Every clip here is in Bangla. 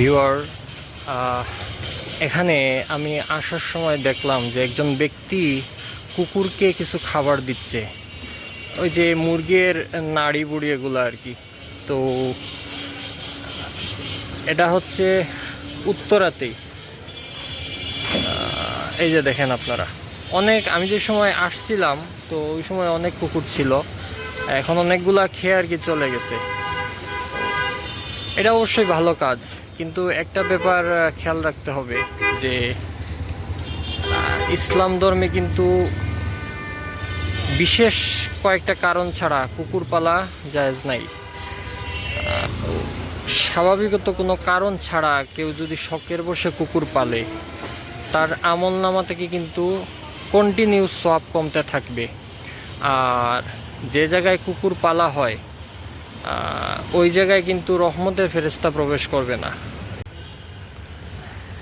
ভিউয়ার এখানে আমি আসার সময় দেখলাম যে একজন ব্যক্তি কুকুরকে কিছু খাবার দিচ্ছে। ওই যে মুরগির নাড়ি বুড়ি এগুলো আর কি। তো এটা হচ্ছে উত্তরাতেই এই যে দেখেন আপনারা। অনেক, আমি যে সময় আসছিলাম, তো ওই সময় অনেক কুকুর ছিল। এখন অনেকগুলা খেয়ে আর কি চলে গেছে। এটা অবশ্যই ভালো কাজ, কিন্তু একটা ব্যাপার খেয়াল রাখতে হবে যে ইসলাম ধর্মে কিন্তু বিশেষ কয়েকটা কারণ ছাড়া কুকুর পালা জায়জ নাই। স্বাভাবিকত কোনো কারণ ছাড়া কেউ যদি শখের বসে কুকুর পালে, তার আমল নামা থেকে কিন্তু কন্টিনিউ সব কমতে থাকবে। আর যে জায়গায় কুকুর পালা হয় ওই জায়গায় কিন্তু রহমতের ফেরেস্তা প্রবেশ করবে না।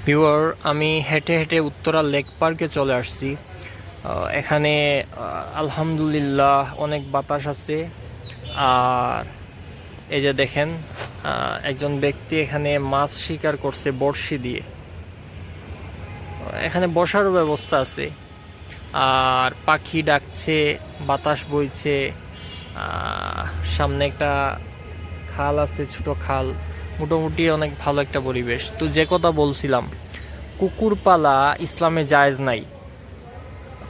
পিওর আমি হেঁটে হেঁটে উত্তরা লেক পার্কে চলে আসছি। এখানে আলহামদুলিল্লাহ অনেক বাতাস আছে। আর এই যে দেখেন একজন ব্যক্তি এখানে মাছ শিকার করছে বড়শি দিয়ে। এখানে বসারও ব্যবস্থা আছে। আর পাখি ডাকছে, বাতাস বইছে। সামনে একটা খাল আছে, ছোট খাল। মোটামুটি অনেক ভালো একটা পরিবেশ। তো যে কথা বলছিলাম কুকুর পালা ইসলামে জায়েজ নাই।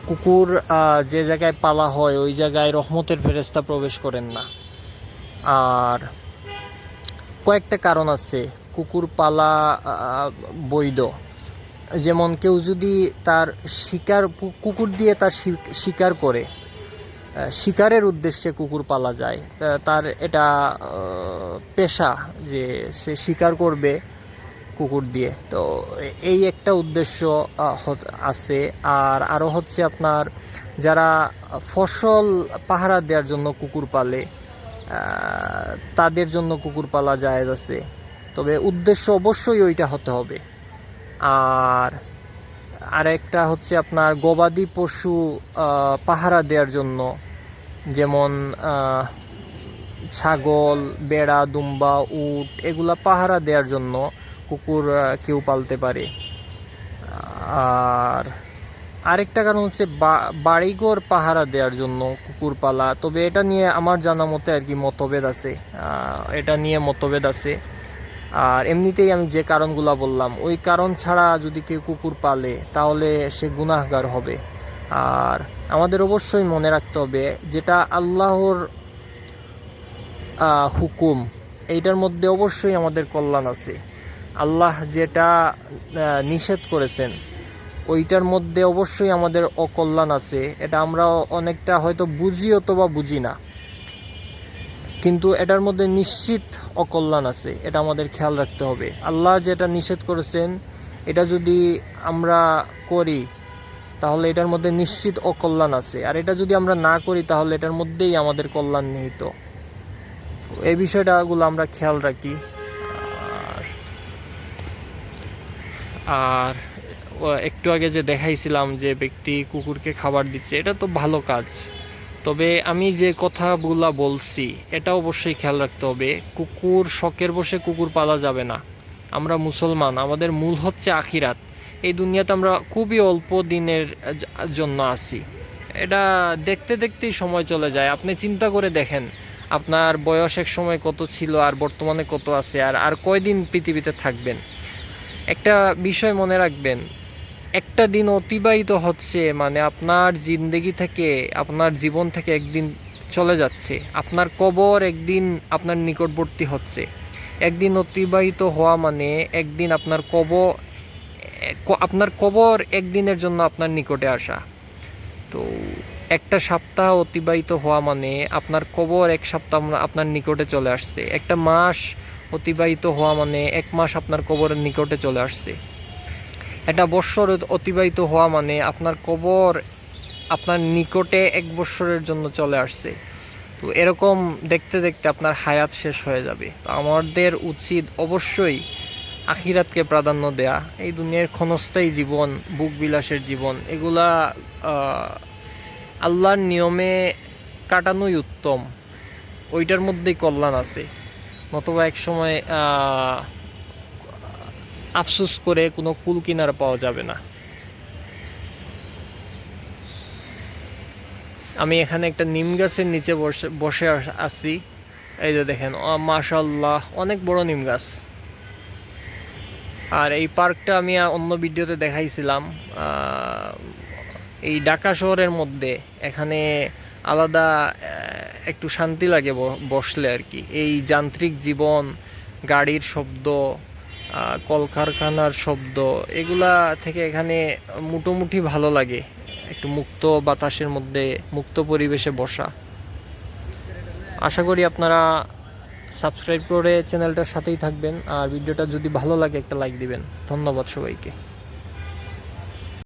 কুকুর যে জায়গায় পালা হয়, ওই জায়গায় রহমতের ফেরেস্তা প্রবেশ করেন না। আর কয়েকটা কারণ আছে। কুকুর পালা বৈধ। যেমন কেউ যদি তার শিকার কুকুর দিয়ে তার শিকার করে শিকারের উদ্দেশ্যে কুকুর পালা যায়। তার এটা পেশা যে সে শিকার করবে কুকুর দিয়ে। তো এই একটা উদ্দেশ্য আছে। আর আরও হচ্ছে আপনার, যারা ফসল পাহারা দেওয়ার জন্য কুকুর পালে তাদের জন্য কুকুর পালা জায়েজ আছে। তবে উদ্দেশ্য অবশ্যই ওইটা হতে হবে। আর আরেকটা হচ্ছে আপনার গবাদি পশু পাহারা দেওয়ার জন্য যেমন ছাগল, বেড়া, দুম্বা, উট, এগুলা পাহারা দেওয়ার জন্য কুকুর কেউ পালতে পারে। আর আরেকটা কারণ হচ্ছে বাড়িঘর পাহারা দেওয়ার জন্য কুকুর পালা। তবে এটা নিয়ে আমার জানা মতে আর কি মতভেদ আছে। এটা নিয়ে মতভেদ আছে। আর এমনিতেই আমি যে কারণগুলো বললাম, ওই কারণ ছাড়া যদি কেউ কুকুর পালে, তাহলে সে গুনাহগার হবে। আর আমাদের অবশ্যই মনে রাখতে হবে যেটা আল্লাহর হুকুম, এইটার মধ্যে অবশ্যই আমাদের কল্যাণ আছে। আল্লাহ যেটা নিষেধ করেছেন, ওইটার মধ্যে অবশ্যই আমাদের অকল্যাণ আছে। এটা আমরা অনেকটা হয়তো বুঝি অথবা বুঝি না। কিন্তু এটার মধ্যে নিশ্চিত অকল্যাণ আছে, এটা আমাদের খেয়াল রাখতে হবে। আল্লাহ যেটা নিষেধ করেছেন, এটা যদি আমরা করি তাহলে এটার মধ্যে নিশ্চিত অকল্যাণ আছে। আর এটা যদি আমরা না করি, তাহলে এটার মধ্যেই আমাদের কল্যাণ নিহিত। এই বিষয়টাগুলো আমরা খেয়াল রাখি। আর একটু আগে যে দেখাইছিলাম যে ব্যক্তি কুকুরকে খাবার দিচ্ছে, এটা তো ভালো কাজ। তবে আমি যে কথাগুলা বলছি, এটা অবশ্যই খেয়াল রাখতে হবে। কুকুর শখের বসে কুকুর পালা যাবে না। আমরা মুসলমান, আমাদের মূল হচ্ছে আখিরাত। এই দুনিয়াতে আমরা খুবই অল্প দিনের জন্য আছি। এটা দেখতে দেখতেই সময় চলে যায়। আপনি চিন্তা করে দেখেন, আপনার বয়স এক সময় কত ছিল, আর বর্তমানে কত আছে, আর আর কয়দিন পৃথিবীতে থাকবেন। একটা বিষয় মনে রাখবেন, একটা দিন অতিবাহিত হচ্ছে মানে আপনার জিন্দগি থেকে, আপনার জীবন থেকে একদিন চলে যাচ্ছে। আপনার কবর একদিন আপনার নিকটবর্তী হচ্ছে। একদিন অতিবাহিত হওয়া মানে একদিন আপনার কবর আপনার কবর একদিনের জন্য আপনার নিকটে আসা। তো একটা সপ্তাহ অতিবাহিত হওয়া মানে আপনার কবর এক সপ্তাহ আপনার নিকটে চলে আসছে। একটা মাস অতিবাহিত হওয়া মানে এক মাস আপনার কবরের নিকটে চলে আসছে। একটা বৎসর অতিবাহিত হওয়া মানে আপনার কবর আপনার নিকটে এক বৎসরের জন্য চলে আসছে। তো এরকম দেখতে দেখতে আপনার হায়াত শেষ হয়ে যাবে। তো আমাদের উচিত অবশ্যই আখিরাতকে প্রাধান্য দেয়া, এই দুনিয়ার ক্ষণস্থায়ী জীবন, বুক বিলাসের জীবন, এগুলা আল্লাহর নিয়মে কাটানোই উত্তম। ওইটার মধ্যেই কল্যাণ আছে। নতুবা এক সময় আফসোস করে কোনো কুল কিনারা পাওয়া যাবে না। আমি এখানে একটা নিম গাছের নিচে বসে বসে আছি। এই যে দেখেন মাশাল্লাহ অনেক বড় নিম গাছ। আর এই পার্কটা আমি অন্য ভিডিওতে দেখাইছিলাম এই ঢাকা শহরের মধ্যে এখানে আলাদা একটু শান্তি লাগে বসলে আর কি। এই যান্ত্রিক জীবন, গাড়ির শব্দ কলকারখানার শব্দ, এগুলা থেকে এখানে মোটামুটি ভালো লাগে। একটু মুক্ত বাতাসের মধ্যে, মুক্ত পরিবেশে বসা। আশা করি আপনারা সাবস্ক্রাইব করে চ্যানেলটার সাথেই থাকবেন। আর ভিডিওটা যদি ভালো লাগে একটা লাইক দিবেন। ধন্যবাদ সবাইকে।